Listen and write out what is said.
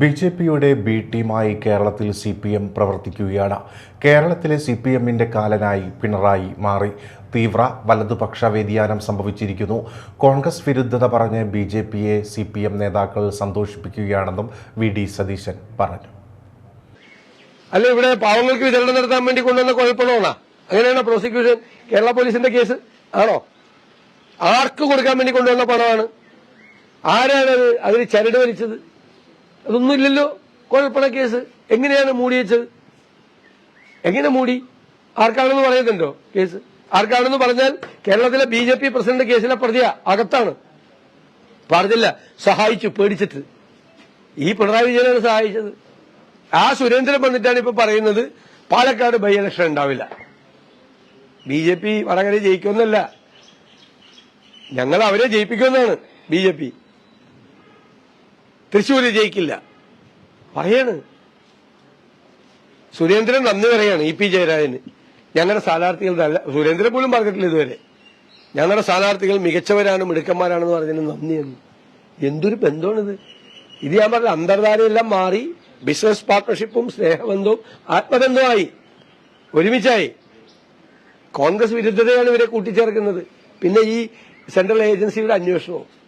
B J പിയുടെ B ടീമായി കേരളത്തിൽ സി പി എം പ്രവർത്തിക്കുകയാണ്. കേരളത്തിലെ സി പി എമ്മിന്റെ കാലനായി പിണറായി മാറി. തീവ്ര വലതുപക്ഷ വ്യതിയാനം സംഭവിച്ചിരിക്കുന്നു. കോൺഗ്രസ് വിരുദ്ധത പറഞ്ഞ് ബി ജെ പിയെ സി പി എം നേതാക്കൾ സന്തോഷിപ്പിക്കുകയാണെന്നും വി ഡി സതീശൻ പറഞ്ഞു. അല്ല ഇവിടെ പാവങ്ങൾക്ക് വിതരണം നടത്താൻ വേണ്ടി കൊണ്ടുവന്ന കുഴപ്പമാണോ അങ്ങനെയാണോ പ്രോസിക്യൂഷൻ കേരള പോലീസിന്റെ കേസ് ആണോ? ആർക്ക് കൊടുക്കാൻ വേണ്ടി കൊണ്ടുവന്ന പണമാണ്? ആരാണത്? അതിൽ ചരട് വലിച്ചത്? അതൊന്നുമില്ലല്ലോ. കുഴപ്പണ കേസ്. എങ്ങനെയാണ് മൂടി വെച്ചത്? എങ്ങനെ മൂടി? ആർക്കാണെന്ന് പറയുന്നുണ്ടോ കേസ്? ആർക്കാണെന്ന് പറഞ്ഞാൽ കേരളത്തിലെ ബി ജെ പി പ്രസിഡന്റ് കേസിലെ പ്രതിയ അകത്താണ്. പറഞ്ഞില്ല സഹായിച്ചു പേടിച്ചിട്ട്. ഈ പിണറായി വിജയനാണ് സഹായിച്ചത്. ആ സുരേന്ദ്രൻ വന്നിട്ടാണ് ഇപ്പൊ പറയുന്നത് പാലക്കാട് ബൈ ഇലക്ഷൻ ഉണ്ടാവില്ല. ബി ജെ പി വടകര ജയിക്കുമെന്നല്ല. ഞങ്ങൾ അവരെ ജയിപ്പിക്കുമെന്നാണ് ബി ജെ പി. തൃശ്ശൂര് ജയിക്കില്ല. പറയാണ്. സുരേന്ദ്രൻ നന്ദി പറയാണ് ഇ പി ജയരാജന്. ഞങ്ങളുടെ സ്ഥാനാർത്ഥികൾ നല്ല സുരേന്ദ്രൻ പോലും പറഞ്ഞിട്ടില്ല ഇതുവരെ. ഞങ്ങളുടെ സ്ഥാനാർത്ഥികൾ മികച്ചവരാണ് മിടുക്കന്മാരാണെന്ന് പറഞ്ഞതിന് നന്ദിയെന്ന് എന്തൊരു ബന്ധമാണിത്. ഇത് ഞാൻ പറഞ്ഞ അന്തർധാരയെല്ലാം മാറി ബിസിനസ് പാർട്ണർഷിപ്പും സ്നേഹബന്ധവും ആത്മബന്ധമായി ഒരുമിച്ചായി. കോൺഗ്രസ് വിരുദ്ധതയാണ് ഇവരെ കൂട്ടിച്ചേർക്കുന്നത്. പിന്നെ ഈ സെൻട്രൽ ഏജൻസിയുടെ അന്വേഷണവും.